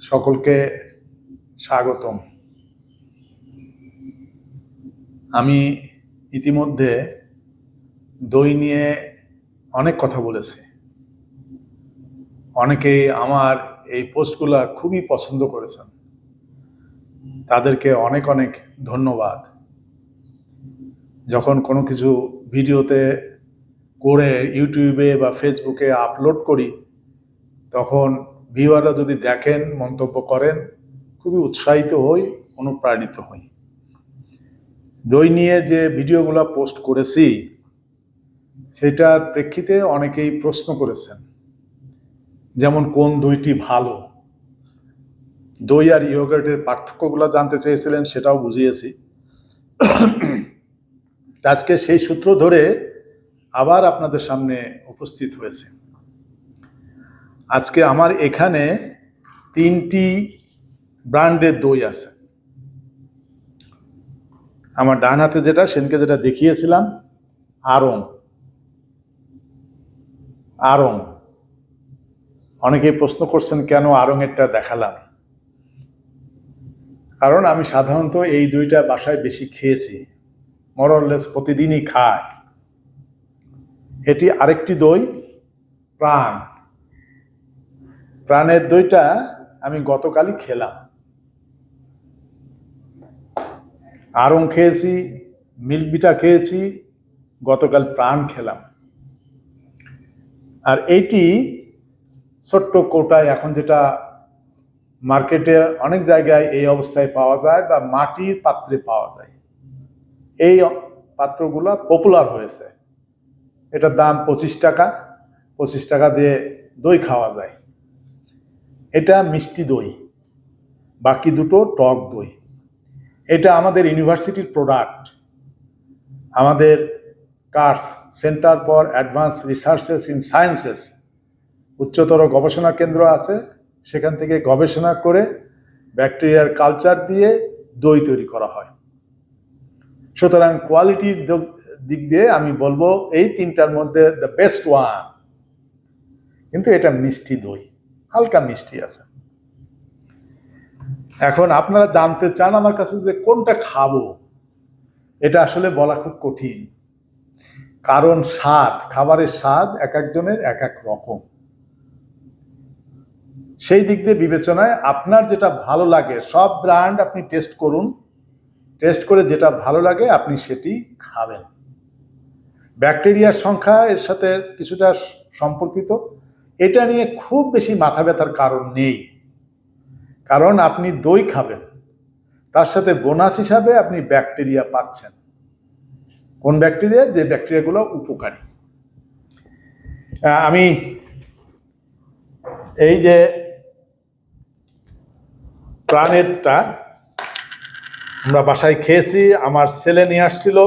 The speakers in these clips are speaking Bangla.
সকলকে স্বাগতম। আমি ইতিমধ্যে দই নিয়ে অনেক কথা বলেছি। অনেকেই আমার এই পোস্টগুলো খুবই পছন্দ করেছেন। তাদেরকে অনেক অনেক ধন্যবাদ। যখন কোনো কিছু ভিডিওতে করে ইউটিউবে বা ফেসবুকে আপলোড করি, তখন ভিউয়াররা যদি দেখেন, মন্তব্য করেন, খুবই উৎসাহিত হই, অনুপ্রাণিত হই। দই নিয়ে যে ভিডিওগুলো পোস্ট করেছি, সেটার প্রেক্ষিতে অনেকেই প্রশ্ন করেছেন, যেমন কোন দইটি ভালো? দই আর ইয়োগার্টের পার্থক্যগুলো জানতে চেয়েছিলেন, সেটাও বুঝিয়েছি। আজকে সেই সূত্র ধরে আবার আপনাদের সামনে উপস্থিত হয়েছে। আজকে আমার এখানে তিনটি ব্র্যান্ডের দই আছে। আমার ডান হাতে যেটা, সেনকে যেটা দেখিয়েছিলাম, আরং। আরং। অনেকেই প্রশ্ন করছেন, কেন আরঙেরটা দেখালাম? কারণ আমি সাধারণত এই দুইটা বাসায় বেশি খেয়েছি। মরলেস প্রতিদিনই খায় এটি আরেকটি দই, প্রাণ। প্রাণের দইটা আমি গতকালই খেলাম। আরং খেয়েছি মিল্ক বিটা খেয়েছি, গতকাল প্রাণ খেলাম। আর এইটি ছোট্ট কোটায় এখন যেটা মার্কেটে অনেক জায়গায় এই অবস্থায় পাওয়া যায় বা মাটির পাত্রে পাওয়া যায়। এই পাত্রগুলো পপুলার হয়েছে। এটার দাম পঁচিশ টাকা পঁচিশ টাকা দিয়ে দই খাওয়া যায়। এটা মিষ্টি দই, বাকি দুটো টক দই। এটা আমাদের ইউনিভার্সিটির প্রোডাক্ট আমাদের CARS centre for advance researches in sciences. উচ্চতর গবেষণা কেন্দ্র আছে, সেখান থেকে গবেষণা করে ব্যাকটেরিয়ার কালচার দিয়ে দই তৈরি করা হয়। সুতরাং কোয়ালিটির দিক দিয়ে আমি বলব এই তিনটার মধ্যে দ্য বেস্ট ওয়ান কিন্তু এটা মিষ্টি দই। হালকা মিষ্টি আছে। এখন আপনারা জানতে চান আমার কাছে যে কোনটা খাব, এটা আসলে বলা খুব কঠিন। কারণ স্বাদ, খাবারের স্বাদ এক একজনের এক এক রকম। সেই দিক দিয়ে বিবেচনায় আপনার যেটা ভালো লাগে, সব ব্র্যান্ড আপনি টেস্ট করুন। টেস্ট করে যেটা ভালো লাগে আপনি সেটি খাবেন। ব্যাকটেরিয়ার সংখ্যা এর সাথে কিছুটা সম্পর্কিত। এটা নিয়ে খুব বেশি মাথা ব্যথার কারণ নেই। কারণ আপনি দই খাবেন, তার সাথে বোনাস হিসাবে আপনি ব্যাকটেরিয়া পাচ্ছেন। কোন ব্যাকটেরিয়া? যে ব্যাকটেরিয়াগুলো উপকারী। আমি এই যে প্রাণেরটা আমরা বাসায় খেয়েছি, আমার ছেলে নিয়ে আসছিল।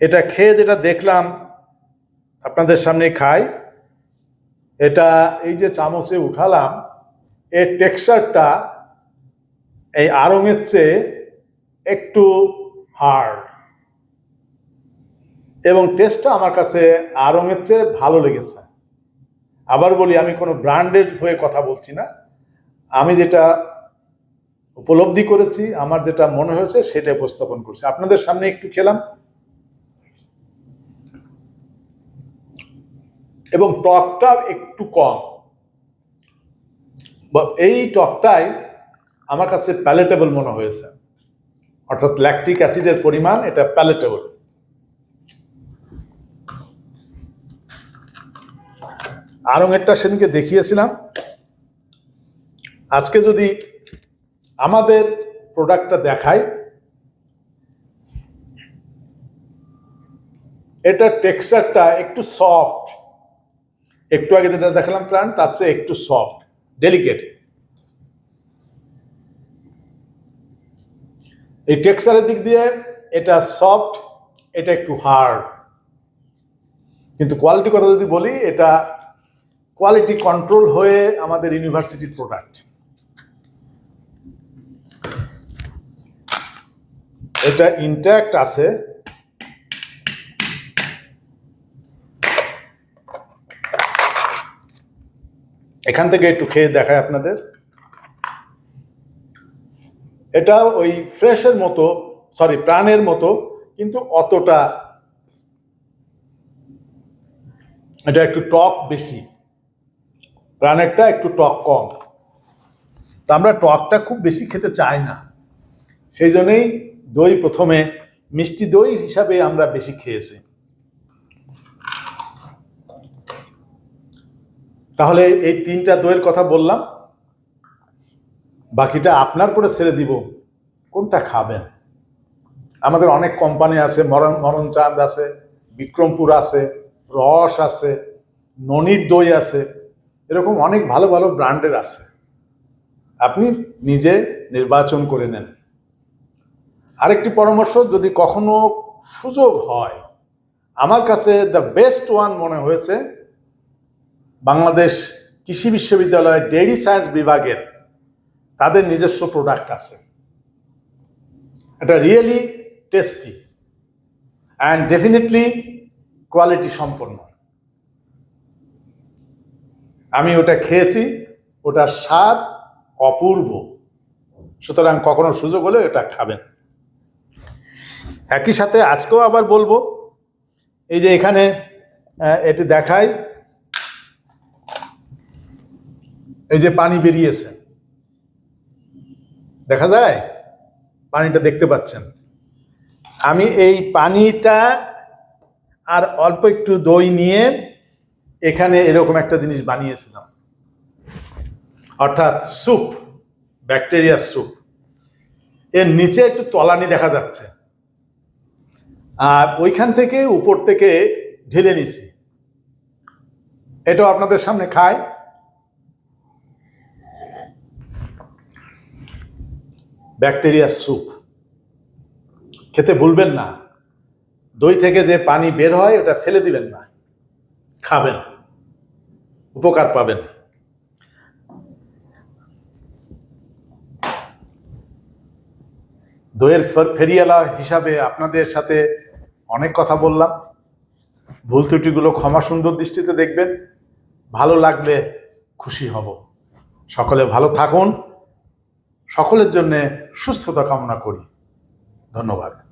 এটা খেয়ে যেটা দেখলাম, আপনাদের সামনে খাই। এটা এই যে চামচে উঠালাম, এর টেক্সচারটা এই আরঙের চেয়ে একটু হার্ড। এবং টেস্টটা আমার কাছে আরঙের চেয়ে ভালো লেগেছে। আবার বলি, আমি কোনো ব্র্যান্ডের হয়ে কথা বলছি না। আমি যেটা উপলব্ধি করেছি, আমার যেটা মনে হয়েছে, সেটা উপস্থাপন করছি। আপনাদের সামনে একটু খেলাম। এবং টকটা একটু কম। এই টকটাই আমার কাছে প্যালেটেবল মনে হয়েছে। অর্থাৎ ল্যাকটিক অ্যাসিডের পরিমাণ এটা প্যালেটেবল আরঙেরটা সেদিনকে দেখিয়েছিলাম। আজকে যদি আমাদের প্রোডাক্টটা দেখাই, এটা টেক্সচারটা একটু সফট একটু আগে যেটা দেখালাম প্রাণ, তার চেয়ে একটু সফট ডেলিকেট এই টেক্সচারের দিক দিয়ে এটা সফট এটা একটু হার্ড কিন্তু কোয়ালিটি কথা যদি বলি, এটা কোয়ালিটি কন্ট্রোল হয়ে আমাদের ইউনিভার্সিটির প্রোডাক্ট এটা ইন্ট্যাক্ট আছে এখান থেকে একটু খেয়ে দেখায় আপনাদের। এটা ওই ফ্রেশের মতো সরি প্রাণের মতো, কিন্তু অতটা এটা একটু টক বেশি। প্রাণেরটা একটু টক কম। তা আমরা টকটা খুব বেশি খেতে চাই না। সেই জন্যই দই প্রথমে, মিষ্টি দই হিসাবে আমরা বেশি খেয়েছি। তাহলে এই তিনটা দইয়ের কথা বললাম। বাকিটা আপনার পরে ছেড়ে দিব। কোনটা খাবেন? আমাদের অনেক কোম্পানি আছে, মরণ মরণ চাঁদ আছে, বিক্রমপুর আছে, রস আছে, ননির দই আছে, এরকম অনেক ভালো ভালো ব্র্যান্ডের আছে। আপনি নিজে নির্বাচন করে নেন। আরেকটি পরামর্শ, যদি কখনো সুযোগ হয়, আমার কাছে দ্য বেস্ট ওয়ান মনে হয়েছে বাংলাদেশ কৃষি বিশ্ববিদ্যালয়ের ডেইরি সায়েন্স বিভাগের তাদের নিজস্ব প্রোডাক্ট আছে। এটা really tasty and definitely quality সম্পন্ন। আমি ওটা খেয়েছি, ওটার স্বাদ অপূর্ব। সুতরাং কখনো সুযোগ হলে এটা খাবেন। একই সাথে আজকেও আবার বলব, এই যে এখানে এটি দেখাই এই যে পানি বেরিয়েছে। দেখা যায়? পানিটা দেখতে পাচ্ছেন। আমি এই পানিটা আর অল্প একটু দই নিয়ে এখানে এরকম একটা জিনিস বানিয়েছিলাম। অর্থাৎ স্যুপ, ব্যাকটেরিয়া স্যুপ। এর নিচে একটু তলানি দেখা যাচ্ছে। আর ওইখান থেকে উপর থেকে ঢেলে নিছি। এটাও আপনাদের সামনে খায় ব্যাকটেরিয়া স্যুপ। খেতে ভুলবেন না। দই থেকে যে পানি বের হয়, ওটা ফেলে দিবেন না। খাবেন। উপকার পাবেন। দইয়ের ফের- ফেরিয়ালা হিসাবে আপনাদের সাথে অনেক কথা বললাম। ভুল ত্রুটিগুলো ক্ষমা সুন্দর দৃষ্টিতে দেখবেন। ভালো লাগলে খুশি হব। সকলে ভালো থাকুন। সকলের জন্যে সুস্থতা কামনা করি। ধন্যবাদ।